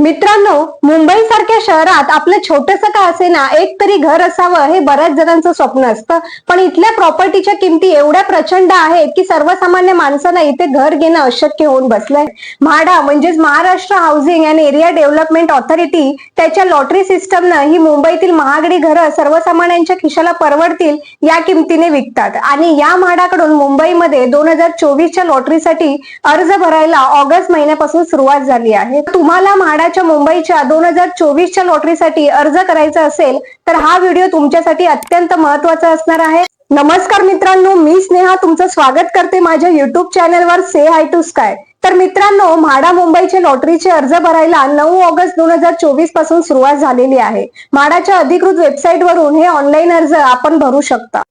मित्रांनो मुंबई सारख्या शहरात आपलं छोटस का असेना एक तरी घर असावं हे बऱ्याच जणांचं स्वप्न असतं. पण इथल्या प्रॉपर्टीच्या किमती एवढ्या प्रचंड आहेत की सर्वसामान्य माणसांना इथे घर घेणं अशक्य होऊन बसलंय. म्हाडा म्हणजेच Maharashtra housing and area development authority त्याच्या लॉटरी सिस्टमनं ही मुंबईतील महागडी घरं सर्वसामान्यांच्या खिशाला परवडतील या किमतीने विकतात. आणि या म्हाडाकडून मुंबईमध्ये दोन हजार चोवीसच्या लॉटरीसाठी अर्ज भरायला ऑगस्ट महिन्यापासून सुरुवात झाली आहे. तुम्हाला म्हाडा यंदाच्या मुंबईच्या दोन हजार चोवीसच्या लॉटरीसाठी अर्ज करायचा असेल तर हा व्हिडिओ तुमच्यासाठी अत्यंत महत्त्वाचा असणार आहे. नमस्कार मित्रांनो मी स्नेहा. तुमचं स्वागत करते माझ्या युट्यूब चॅनलवर से हाय टू स्काय तर मित्रांनो म्हाडा मुंबईचे लॉटरीचे अर्ज भरायला नऊ ऑगस्ट दोन हजार चोवीसपासून सुरुवात झालेली आहे. म्हाडाच्या अधिकृत वेबसाईट वरून हे ऑनलाईन अर्ज आपण भरू शकता.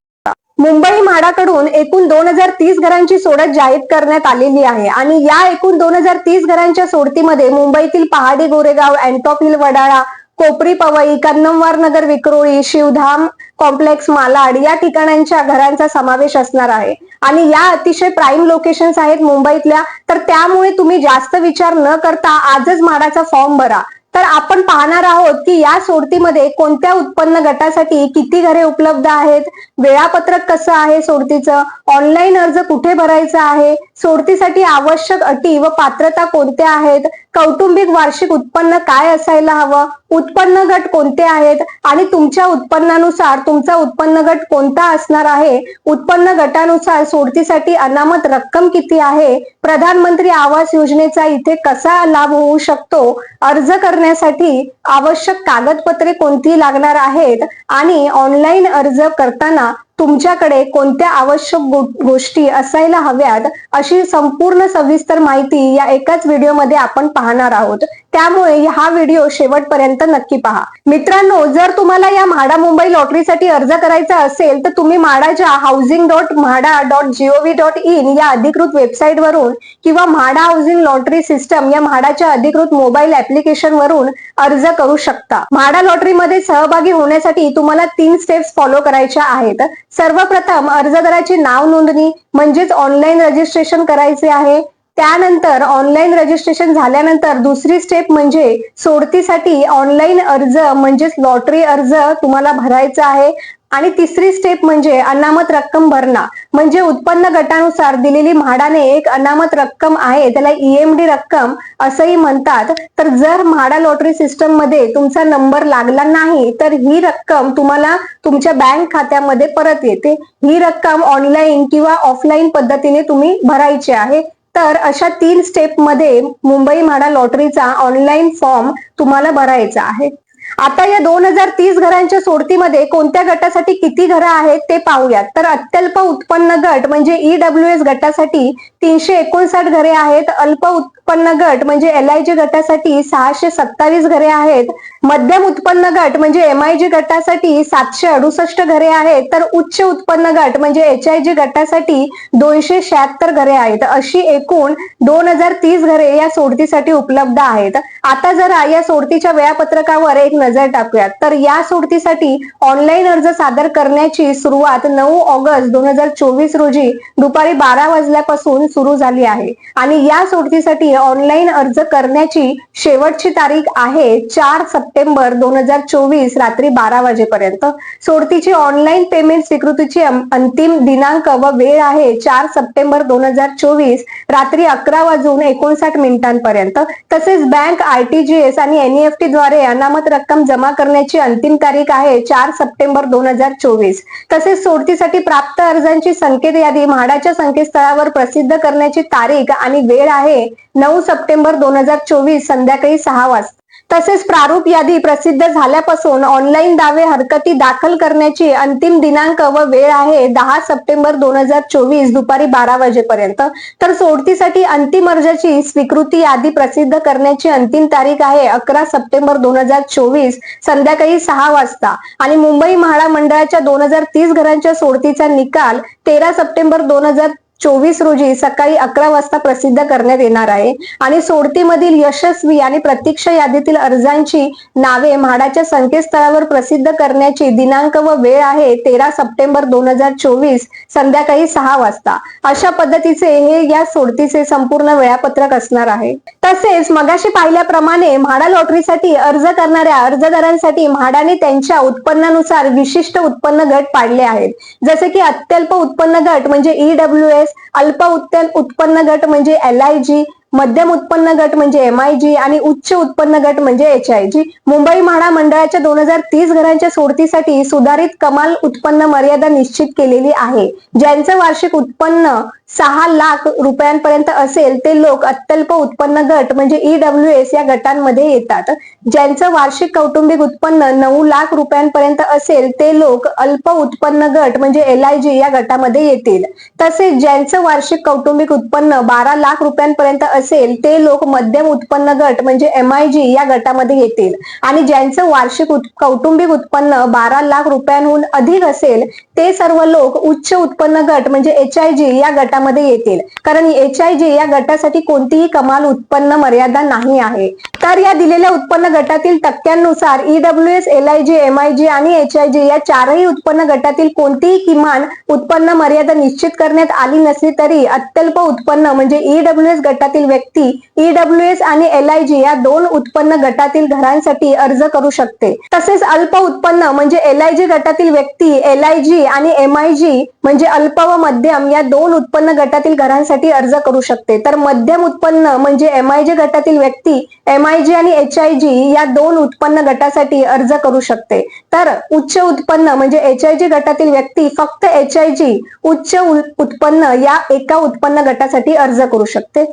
मुंबई म्हाडाकडून एकूण दोन हजार तीस घरांची सोडत जाहीर करण्यात आलेली आहे. आणि या एकूण दोन हजार तीस घरांच्या सोडतीमध्ये मुंबईतील पहाडी गोरेगाव अँटॉप हिल वडाळा कोपरी पवई कन्नमवार नगर विक्रोळी शिवधाम कॉम्प्लेक्स मालाड या ठिकाणांच्या घरांचा समावेश असणार आहे. आणि या अतिशय प्राईम लोकेशन्स आहेत मुंबईतल्या. तर त्यामुळे तुम्ही जास्त विचार न करता आजच म्हाडाचा फॉर्म भरा. तर आपण पाहणार आहोत की या सोडतीमध्ये कोणत्या उत्पन्न गटासाठी किती घरे उपलब्ध आहेत वेळापत्रक कसं आहे सोडतीचं ऑनलाईन अर्ज कुठे भरायचा आहे सोडतीसाठी आवश्यक अटी व पात्रता कोणत्या आहेत कौटुंबिक वार्षिक उत्पन्न काय असायला हवं? उत्पन्न गट कोणते आहेत? आणि तुमच्या उत्पन्नानुसार तुमचा उत्पन्न गट कोणता असणार आहे? उत्पन्न गटानुसार सोडतीसाठी अनामत रक्कम किती आहे? प्रधानमंत्री आवास योजनेचा इथे कसा लाभ होऊ शकतो? अर्ज करण्यासाठी आवश्यक कागदपत्रे कोणती लागणार आहेत? आणि ऑनलाईन अर्ज करताना तुमच्याकडे कोणत्या आवश्यक गोष्टी असायला हव्यात अशी संपूर्ण सविस्तर माहिती या एकाच व्हिडिओमध्ये आपण पाहणार आहोत. त्यामुळे हा व्हिडिओ शेवटपर्यंत नक्की पहा. मित्रांनो जर तुम्हाला या म्हाडा मुंबई लॉटरीसाठी अर्ज करायचा असेल तर तुम्ही म्हाडाच्या housing dot Mhada dot G O V dot in या अधिकृत वेबसाईट वरून किंवा म्हाडा हाऊसिंग लॉटरी सिस्टम या म्हाडाच्या अधिकृत मोबाईल ऍप्लिकेशन वरून अर्ज करू शकता. म्हाडा लॉटरीमध्ये सहभागी होण्यासाठी तुम्हाला तीन स्टेप्स फॉलो करायच्या आहेत. सर्वप्रथम अर्जदाराची नाव नोंदणी म्हणजेच ऑनलाईन रजिस्ट्रेशन करायचे आहे. त्यानंतर ऑनलाईन रजिस्ट्रेशन झाल्यानंतर दुसरी स्टेप म्हणजे सोडतीसाठी ऑनलाईन अर्ज म्हणजेच लॉटरी अर्ज तुम्हाला भरायचा आहे. आणि तिसरी स्टेप म्हणजे अनामत रक्कम भरणा. म्हणजे उत्पन्न गटानुसार दिलेली म्हाडाने एक अनामत रक्कम आहे त्याला ईएमडी रक्कम असंही म्हणतात. तर जर म्हाडा लॉटरी सिस्टममध्ये तुमचा नंबर लागला नाही तर ही रक्कम तुम्हाला तुमच्या बँक खात्यामध्ये परत येते. ही रक्कम ऑनलाईन किंवा ऑफलाईन पद्धतीने तुम्ही भरायची आहे. तर अशा तीन स्टेपमध्ये मुंबई म्हाडा लॉटरीचा ऑनलाईन फॉर्म तुम्हाला भरायचा आहे. आता या दोन हजार तीस घरांच्या सोडतीमध्ये कोणत्या गटासाठी किती घरं आहेत ते पाहूयात. तर अत्यल्प उत्पन्न गट म्हणजे ईडब्ल्यू एस गटासाठी तीनशे एकोणसाठ घरे आहेत. अल्प उत्पन्न गट म्हणजे एल आय जी गटासाठी सहाशे सत्तावीस घरे आहेत. मध्यम उत्पन्न गट म्हणजे एम आय जी गटासाठी सातशे अडुसष्ट घरे आहेत. तर उच्च उत्पन्न गट म्हणजे एच आय जी गटासाठी दोनशे शहात्तर घरे आहेत. अशी एकूण दोन हजार तीस घरे या सोडतीसाठी उपलब्ध आहेत. आता जरा या सोडतीच्या वेळापत्रकावर एक नजर टाकूयात. तर या सोडतीसाठी ऑनलाईन अर्ज सादर करण्याची सुरुवात नऊ ऑगस्ट दोन हजार चोवीस रोजी दुपारी बारा वाजल्यापासून सुरू झाली आहे. आणि या सोडतीसाठी ऑनलाईन अर्ज करण्याची शेवटची तारीख आहे चार सप्टेंबर दोन हजार चोवीस रात्री बारा वाजेपर्यंत. सोडतीची ऑनलाईन पेमेंट स्वीकृतीची अंतिम दिनांक व वेळ आहे चार सप्टेंबर दोन हजार चोवीस रात्री अकरा वाजून एकोणसाठ मिनिटांपर्यंत. तसेच बँक आरटीजीएस आणि एनईएफटी द्वारे अनामत रक्कम जमा करण्याची अंतिम तारीख आहे चार सप्टेंबर दोन हजार चोवीस. तसेच सोडतीसाठी प्राप्त अर्जांची संकेत यादी म्हाडाच्या संकेतस्थळावर प्रसिद्ध करण्याची तारीख आणि वेळ आहे नऊ सप्टेंबर दोन हजार चोवीस संध्याकाळी सहा वाजता. तसेच प्रारूप यादी प्रसिद्ध झाल्यापासून ऑनलाईन दावे हरकती दाखल करण्याची अंतिम दिनांक व वेळ आहे दहा सप्टेंबर दोन हजार चोवीस दुपारी बारा वाजेपर्यंत. तर सोडतीसाठी अंतिम अर्जाची स्वीकृती यादी प्रसिद्ध करण्याची अंतिम तारीख आहे अकरा सप्टेंबर दोन हजार चोवीस संध्याकाळी सहा वाजता. आणि मुंबई म्हाडा मंडळाच्या दोन हजार तीस घरांच्या सोडतीचा निकाल तेरा सप्टेंबर दोन हजार चोवीस रोजी सकाळी अकरा वाजता प्रसिद्ध करण्यात येणार आहे. आणि सोडतीमधील यशस्वी आणि प्रतीक्षा यादीतील अर्जांची नावे म्हाडाच्या संकेतस्थळावर प्रसिद्ध करण्याची दिनांक व वेळ आहे तेरा सप्टेंबर दोन हजार चोवीस संध्याकाळी सहा वाजता. अशा पद्धतीचे हे या सोडतीचे संपूर्ण वेळापत्रक असणार आहे. तसेच मगाशी पाहिल्याप्रमाणे म्हाडा लॉटरीसाठी अर्ज करणाऱ्या अर्जदारांसाठी म्हाडाने त्यांच्या उत्पन्नानुसार विशिष्ट उत्पन्न गट पाडले आहेत. जसे की अत्यल्प उत्पन्न गट म्हणजे ईडब्ल्यू एस अल्प उत्पन्न उत्पन्न गट म्हणजे एल आय जी मध्यम उत्पन्न गट म्हणजे एम आय जी आणि उच्च उत्पन्न गट म्हणजे H I G Mumbai Mhada मंडळाच्या दोन हजार तीस घरांच्या सोडतीसाठी सुधारित कमाल उत्पन्न मर्यादा निश्चित केलेली आहे. ज्यांचं वार्षिक उत्पन्न सहा लाख रुपयांपर्यंत असेल ते लोक अत्यल्प उत्पन्न गट म्हणजे ईडब्ल्यू एस या गटांमध्ये येतात. ज्यांचं वार्षिक कौटुंबिक उत्पन्न नऊ लाख रुपयांपर्यंत असेल ते लोक अल्प उत्पन्न गट म्हणजे एल आय जी या गटामध्ये येतील. तसेच ज्यांचं वार्षिक कौटुंबिक उत्पन्न बारा लाख रुपयांपर्यंत असेल ते लोक मध्यम उत्पन्न गट म्हणजे एम आय जी या गटामध्ये येतील. आणि ज्यांचं वार्षिक उत- कौटुंबिक उत्पन्न बारा लाख रुपयांहून अधिक असेल ते सर्व लोक उच्च उत्पन्न गट म्हणजे एच आय जी या गटामध्ये येतील. कारण एच आय जी या गटासाठी कोणतीही कमाल उत्पन्न मर्यादा नाही आहे. तर या दिलेल्या उत्पन्न गटातील टक्क्यांनुसार E W S L I G M I G आणि एच आय जी या चारही उत्पन्न गटातील कोणतीही किमान उत्पन्न मर्यादा निश्चित करण्यात आली नसली तरी अत्यल्प उत्पन्न म्हणजे ईडब्ल्यू एस गटातील व्यक्ती ईडब्ल्यू एस आणि एल आय जी या दोन उत्पन्न गटातील घरांसाठी अर्ज करू शकते. तसेच अल्प उत्पन्न म्हणजे एल आय जी गटातील व्यक्ती एल आय जी आणि एम आय जी म्हणजे अल्प व मध्यम या दोन उत्पन्न गटातील घरांसाठी अर्ज करू शकते. तर मध्यम उत्पन्न म्हणजे एम आय जी गटातील व्यक्ती एम आय जी आणि एच आय जी या दोन उत्पन्न गटासाठी अर्ज करू शकते. तर उच्च उत्पन्न म्हणजे एच आय जी गटातील व्यक्ती फक्त एच आय जी उच्च उत्पन्न या एका उत्पन्न गटासाठी अर्ज करू शकते.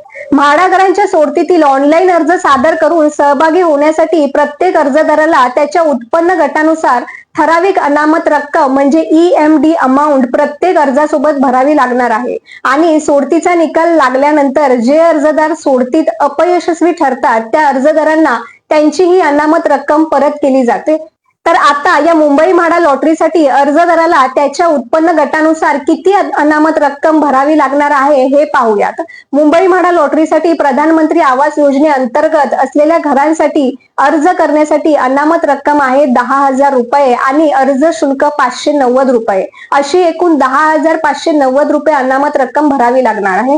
म्हाडागरांच्या सोडतीतील ऑनलाईन अर्ज सादर करून सहभागी होण्यासाठी प्रत्येक अर्जदाराला त्याच्या उत्पन्न गटानुसार ठराविक अनामत रक्कम म्हणजे ई एम डी अमाऊंट प्रत्येक अर्जासोबत भरावी लागणार आहे. आणि सोडतीचा निकाल लागल्यानंतर जे अर्जदार सोडतीत अपयशस्वी ठरतात त्या अर्जदारांना त्यांची ही अनामत रक्कम परत केली जाते. तर आता या मुंबई म्हाडा लॉटरीसाठी अर्जदाराला त्याच्या उत्पन्न गटानुसार किती अनामत रक्कम भरावी लागणार आहे हे पाहूयात. मुंबई म्हाडा लॉटरीसाठी प्रधानमंत्री आवास योजनेअंतर्गत असलेल्या घरांसाठी अर्ज करण्यासाठी अनामत रक्कम आहे दहा हजार रुपये आणि अर्ज शुल्क पाचशे नव्वद रुपये. अशी एकूण दहा हजार पाचशे नव्वद रुपये अनामत रक्कम भरावी लागणार आहे.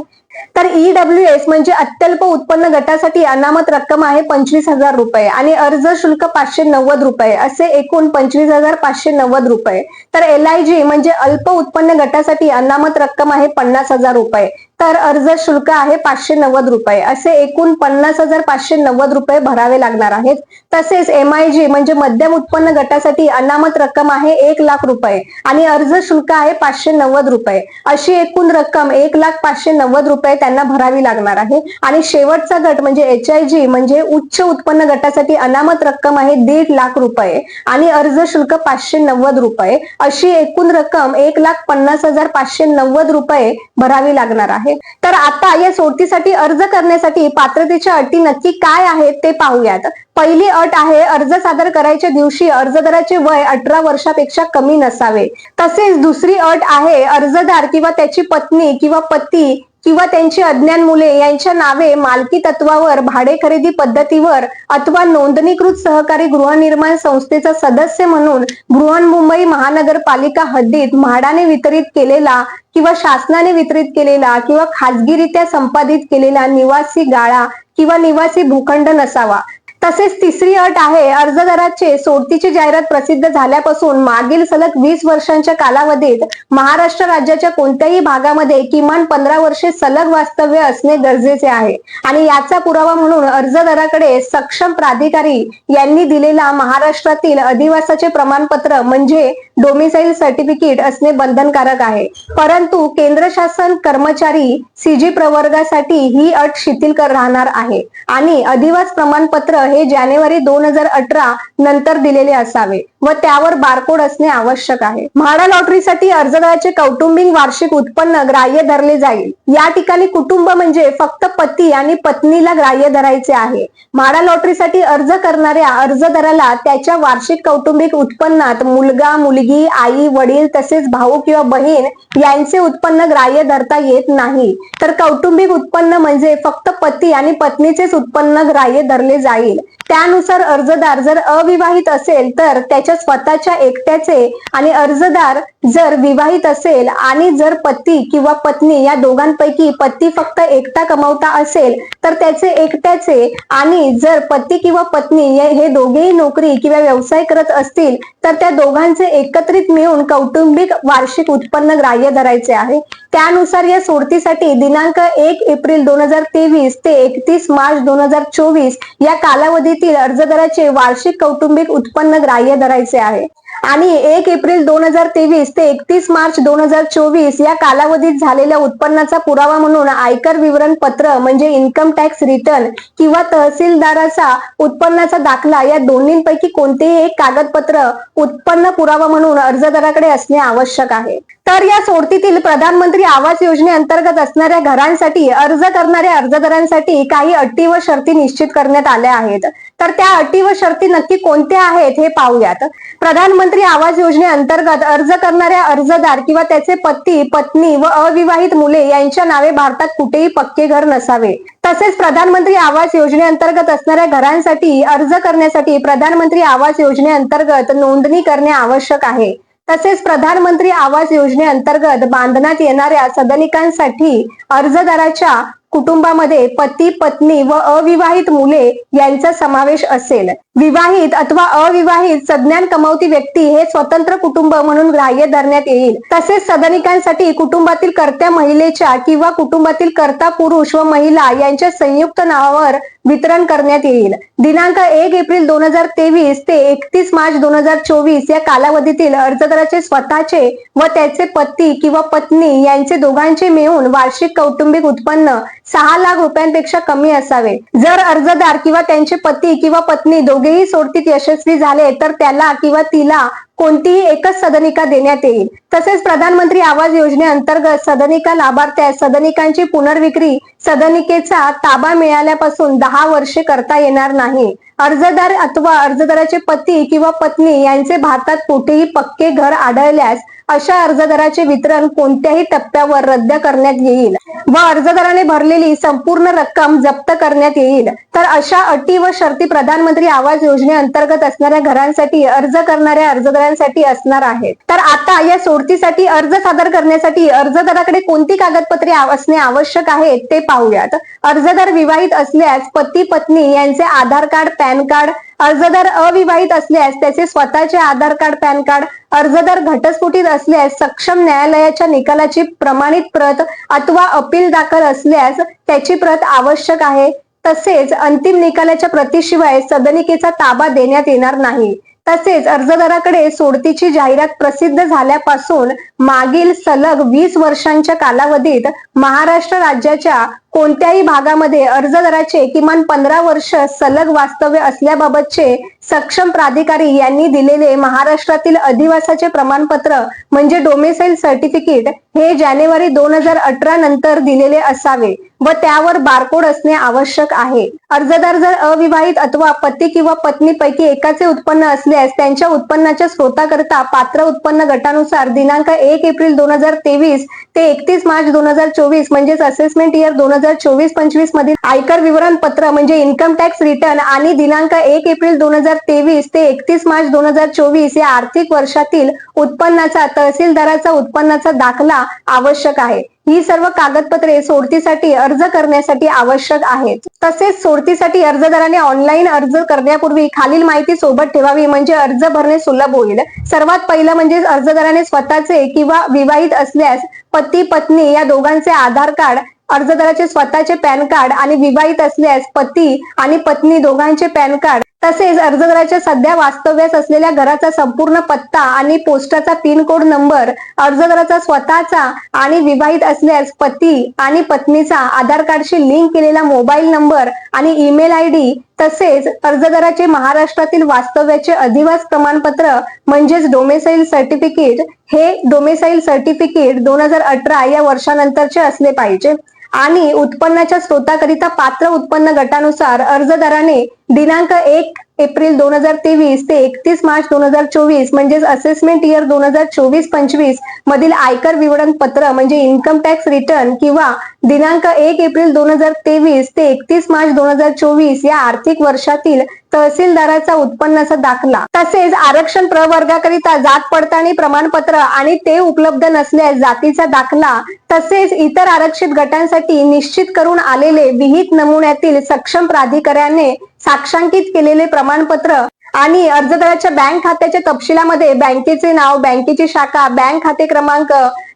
तर ईडब्ल्यू एस म्हणजे अत्यल्प उत्पन्न गटासाठी अनामत रक्कम आहे पंचवीस हजार रुपये आणि अर्ज शुल्क पाचशे नव्वद रुपये असे एकूण पंचवीस हजार पाचशे नव्वद रुपये. तर एल आय जी म्हणजे अल्प उत्पन्न गटासाठी अनामत रक्कम आहे पन्नास हजार रुपये. तर अर्ज शुल्क आहे पाचशे नव्वद रुपये. असे एकूण पन्नास हजार पाचशे नव्वद रुपये भरावे लागणार आहेत. तसेच एम आय जी म्हणजे मध्यम उत्पन्न गटासाठी अनामत रक्कम आहे एक लाख रुपये आणि अर्ज शुल्क आहे पाचशे नव्वद रुपये. अशी एकूण रक्कम एक लाख पाचशे नव्वद रुपये त्यांना भरावी लागणार आहे. आणि शेवटचा गट म्हणजे एच आय जी म्हणजे उच्च उत्पन्न गटासाठी अनामत रक्कम आहे दीड लाख रुपये आणि अर्ज शुल्क पाचशे नव्वद रुपये. अशी एकूण रक्कम एक लाख पन्नास हजार पाचशे नव्वद रुपये भरावी लागणार आहे. तर आता या सोडतीसाठी अर्ज करण्यासाठी पात्रतेच्या अटी नक्की काय आहेत ते पाहूयात. पहिली अट आहे अर्ज सादर करायच्या दिवशी अर्जदाराचे वय अठरा वर्षापेक्षा कमी नसावे. तसेच दुसरी अट आहे अर्जदार किंवा त्याची पत्नी किंवा पती किंवा त्यांची अज्ञान मुले यांच्या नावे मालकी तत्वावर भाडे खरेदी पद्धतीवर अथवा नोंदणीकृत सहकारी गृहनिर्माण संस्थेचा सदस्य म्हणून बृहन्मुंबई महानगरपालिका हद्दीत म्हाडाने वितरित केलेला किंवा शासनाने वितरित केलेला किंवा खाजगीरित्या संपादित केलेला निवासी गाळा किंवा निवासी भूखंड नसावा. तसेच तिसरी अट आहे अर्जदाराचे सोडतीची जाहिरात प्रसिद्ध झाल्यापासून मागील सलग वीस वर्षांच्या कालावधीत महाराष्ट्र राज्याच्या कोणत्याही भागामध्ये किमान पंधरा वर्षे सलग वास्तव्य असणे गरजेचे आहे. आणि याचा पुरावा म्हणून अर्जदाराकडे सक्षम प्राधिकारी यांनी दिलेला महाराष्ट्रातील अधिवासाचे प्रमाणपत्र म्हणजे डोमिसाईल सर्टिफिकेट असणे बंधनकारक आहे. परंतु केंद्र शासन कर्मचारी सीजी प्रवर्गासाठी ही अट शिथिल कर राहणार आहे. आणि अधिवास प्रमाणपत्र हे जानेवारी दोन हजार अठरा नंतर दिलेले असावे व त्यावर बारकोड असणे आवश्यक आहे. म्हाडा लॉटरीसाठी अर्जदाराचे कौटुंबिक वार्षिक उत्पन्न ग्राह्य धरले जाईल. या ठिकाणी कुटुंब म्हणजे फक्त पती आणि पत्नीला ग्राह्य धरायचे आहे. म्हाडा लॉटरीसाठी अर्ज करणाऱ्या अर्जदाराला त्याच्या वार्षिक कौटुंबिक उत्पन्नात मुलगा मुलगी मुलगी आई वडील तसेच भाऊ किंवा बहीण यांचे उत्पन्न ग्राह्य धरता येत नाही. तर कौटुंबिक उत्पन्न म्हणजे फक्त पती आणि पत्नीचेच उत्पन्न ग्राह्य धरले जाईल. त्यानुसार अर्जदार जर अविवाहित असेल तर त्याच्या स्वतःच्या एकट्याचे आणि अर्जदार जर विवाहित असेल आणि जर पती किंवा पत्नी या दोघांपैकी पती फक्त एकटा कमावता असेल तर त्याचे एकट्याचे आणि जर पती किंवा पत्नी हे दोघेही नोकरी किंवा व्यवसाय करत असतील तर त्या दोघांचे एक एकत्रित मिळून कौटुंबिक वार्षिक उत्पन्न ग्राह्य धरायचे आहे. त्यानुसार या सोडतीसाठी दिनांक एक एप्रिल दोन हजार तेवीस ते एकतीस मार्च दोन हजार चोवीस या कालावधीतील अर्जदाराचे वार्षिक कौटुंबिक उत्पन्न ग्राह्य धरायचे आहे. आणि एक एप्रिल दोन हजार तेवीस ते एकतीस मार्च दोन हजार चोवीस या कालावधीत झालेल्या उत्पन्नाचा पुरावा म्हणून आयकर विवरण पत्र म्हणजे इन्कम टॅक्स रिटर्न किंवा तहसीलदाराचा उत्पन्नाचा दाखला या दोन्हीपैकी कोणतेही एक कागदपत्र उत्पन्न पुरावा म्हणून अर्जदाराकडे असणे आवश्यक आहे. तर या सोडतीतील प्रधानमंत्री आवास योजनेअंतर्गत असणाऱ्या घरांसाठी अर्ज करणाऱ्या अर्जदारांसाठी काही अटी व शर्ती निश्चित करण्यात आल्या आहेत. तर त्या अटी व शर्ती नक्की कोणत्या आहेत हे पाहूयात. प्रधानमंत्री आवास योजनेअंतर्गत अर्ज करणाऱ्या अर्जदार किंवा त्याचे पती पत्नी व अविवाहित मुले यांच्या नावे भारतात कुठेही पक्के घर नसावे. तसेच प्रधानमंत्री आवास योजनेअंतर्गत असणाऱ्या घरांसाठी अर्ज करण्यासाठी प्रधानमंत्री आवास योजनेअंतर्गत नोंदणी करणे आवश्यक आहे. तसेच प्रधानमंत्री आवास योजनेअंतर्गत बांधण्यात येणाऱ्या सदनिकांसाठी अर्जदाराच्या कुटुंबामध्ये पती पत्नी व अविवाहित मुले यांचा समावेश असेल. विवाहित अथवा अविवाहित सज्ञान कमावती व्यक्ती हे स्वतंत्र कुटुंब म्हणून ग्राह्य धरण्यात येईल. तसेच सदनिकांसाठी कुटुंबातील कर्त्या महिलेच्या किंवा कुटुंबातील कर्ता पुरुष व महिला यांच्या संयुक्त नावावर वितरण करण्यात येईल. दिनांक एक एप्रिल दोन हजार तेवीस ते एकतीस मार्च दोन हजार चोवीस या कालावधीतील अर्जदाराचे स्वतःचे व त्याचे पती किंवा पत्नी यांचे दोघांचे मिळून वार्षिक कौटुंबिक उत्पन्न सहा लाख रुपयांपेक्षा कमी असावे. जर अर्जदार किंवा त्यांचे पती किंवा पत्नी दोघेही सोडतीत यशस्वी झाले तर त्याला किंवा तिला कोणतीही एकच सदनिका देण्यात येईल. तसेच प्रधानमंत्री आवास योजनेअंतर्गत सदनिका लाभार्थ्यास सदनिकांची पुनर्विक्री सदनिकेचा ताबा मिळाल्यापासून दहा वर्षे करता येणार नाही. अर्जदार अथवा अर्जदाराचे पती किंवा पत्नी यांचे भारतात कुठेही पक्के घर आढळल्यास अशा अर्जदाराचे वितरण कोणत्याही टप्प्यावर रद्द करण्यात येईल. व अर्जदाराने भरलेली संपूर्ण रक्कम जप्त करण्यात येईल. तर अशा अटी व शर्ती प्रधानमंत्री आवास योजनेअंतर्गत असणाऱ्या घरांसाठी अर्ज करणाऱ्या अर्जदारांसाठी असणार आहेत. तर आता या सोडतीसाठी अर्ज सादर करण्यासाठी अर्जदाराकडे कोणती कागदपत्रे असणे आवश्यक आहे ते पाहूयात. अर्जदार विवाहित असल्यास पती पत्नी यांचे आधार कार्ड पॅन कार्ड अर्जदार अविवाहित असल्यास त्याचे स्वतःचे आधार कार्ड पॅन कार्ड अर्जदार घटस्फोटीत असल्यास सक्षम न्यायालयाच्या निकालाची प्रमाणित प्रत अथवा अपील दाखल असल्यास त्याची प्रत आवश्यक आहे. तसेच अंतिम निकालाच्या प्रतीशिवाय सदनिकेचा ताबा देण्यात येणार नाही. तसेच अर्जदाराकडे सोडतीची जाहिरात प्रसिद्ध झाल्यापासून मागील सलग वीस वर्षांच्या कालावधीत महाराष्ट्र राज्याच्या कोणत्याही भागामध्ये अर्जदाराचे किमान पंधरा वर्ष सलग वास्तव्य असल्याबाबतचे सक्षम प्राधिकारी यांनी दिलेले महाराष्ट्रातील अधिवासाचे प्रमाणपत्र म्हणजे डोमेसाईल सर्टिफिकेट हे जानेवारी दोन हजार अठरा नंतर दिलेले असावे व त्यावर बारकोड असणे आवश्यक आहे. अर्जदार जर अविवाहित अथवा पती किंवा पत्नी पैकी एकाचे उत्पन्न असल्यास त्यांच्या उत्पन्नाच्या स्रोताकरता पात्र उत्पन्न गटानुसार दिनांक एक एप्रिल दोन हजार तेवीस ते एकतीस मार्च दोन हजार चोवीस म्हणजेच असेसमेंट इयर दोन हजार चोवीस पंचवीस मधील आयकर विवरणपत्र म्हणजे इन्कम टॅक्स रिटर्न आणि दिनांक एक एप्रिल दोन हजार तेवीस ते एकतीस मार्च दोन हजार चोवीस या आर्थिक वर्षातील उत्पन्नाचा तहसीलदाराचा उत्पन्नाचा दाखला आवश्यक आहे. ही सर्व कागदपत्रे सोडतीसाठी अर्ज करण्यासाठी आवश्यक आहेत. तसेच सोडतीसाठी अर्जदाराने ऑनलाईन अर्ज करण्यापूर्वी खालील माहिती सोबत ठेवावी म्हणजे अर्ज भरणे सुलभ होईल. सर्वात पहिलं म्हणजे अर्जदाराने स्वतःचे किंवा विवाहित असल्यास पती पत्नी या दोघांचे आधार कार्ड अर्जदाराचे स्वतःचे पॅन कार्ड आणि विवाहित असल्यास पती आणि पत्नी दोघांचे पॅन कार्ड तसेच अर्जदाराच्या सध्या वास्तव्यास असलेल्या घराचा संपूर्ण पत्ता आणि पोस्टाचा पिन कोड नंबर अर्जदाराचा स्वतःचा आणि विवाहित असल्यास पती आणि पत्नीचा आधार कार्डशी लिंक केलेला मोबाईल नंबर आणि ईमेल आय डी तसेच अर्जदाराचे महाराष्ट्रातील वास्तव्याचे अधिवास प्रमाणपत्र म्हणजेच डोमेसाईल सर्टिफिकेट हे डोमेसाईल सर्टिफिकेट दोन हजार अठरा या वर्षानंतरचे असले पाहिजे. आणि उत्पन्नाच्या स्रोताकरिता पात्र उत्पन्न गटानुसार अर्जदाराने दिनांक एक एप्रिल दोन हजार तेवीस ते एकतीस मार्च दोन हजार चोवीस म्हणजेच असेसमेंट इयर दोन हजार चोवीस पंचवीस मधील आयकर विवरण पत्र म्हणजे इन्कम टॅक्स रिटर्न किंवा दिनांक एक एप्रिल दोन हजार तेवीस ते एकतीस मार्च दोन हजार चोवीस या आर्थिक वर्षातील तहसीलदाराचा उत्पन्नाचा दाखला. तसेच आरक्षण प्रवर्गाकरिता जात पडताळणी प्रमाणपत्र आणि ते उपलब्ध नसल्यास जातीचा दाखला तसेच इतर आरक्षित गटांसाठी निश्चित करून आलेले विहित नमुन्यातील सक्षम प्राधिकाऱ्याने साक्षांकित केलेले प्रमाणपत्र आणि अर्जदाराच्या बँक खात्याच्या तपशिलामध्ये बँकेचे नाव बँकेची शाखा बँक खाते क्रमांक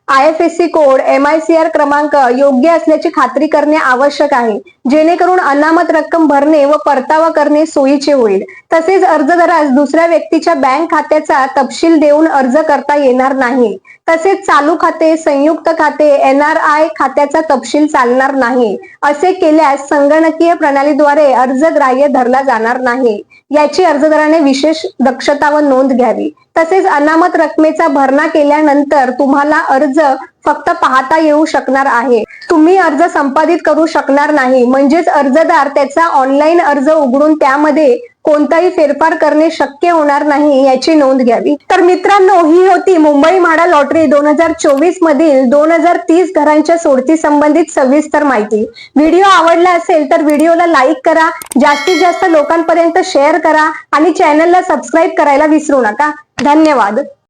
I F S C code M I C R क्रमांक योग्य असल्याची खात्री करणे आवश्यक आहे. जेणेकरून अनामत रक्कम भरणे व परतावा करणे सोयीचे होईल. तसेच अर्जदारास दुसऱ्या व्यक्तीच्या बँक खात्याचा तपशील देऊन अर्ज करता येणार नाही. तसेच चालू खाते संयुक्त खाते एन आर आय खात्याचा तपशील चालणार नाही. असे केल्यास संगणकीय प्रणालीद्वारे अर्ज ग्राह्य धरला जाणार नाही. याची अर्जदाराने विशेष दक्षता व नोंद घ्यावी. तसेच अनामत रकमेचा भरणा केल्यानंतर तुम्हाला अर्ज फक्त पाहता येऊ शकणार आहे. तुम्ही अर्ज संपादित करू शकणार नाही. म्हणजेच अर्जदार त्याचा ऑनलाईन अर्ज उघडून त्यामध्ये कोणताही फेरफार करणे शक्य होणार नाही याची नोंद घ्यावी. तर मित्रांनो ही होती मुंबई म्हाडा लॉटरी दोन हजार चोवीस मधील दोन हजार तीस घरांच्या सोडती संबंधित सविस्तर माहिती. व्हिडिओ आवडला असेल तर व्हिडिओला लाईक करा जास्तीत जास्त लोकांपर्यंत शेअर करा आणि चॅनलला सबस्क्राईब करायला विसरू नका. धन्यवाद.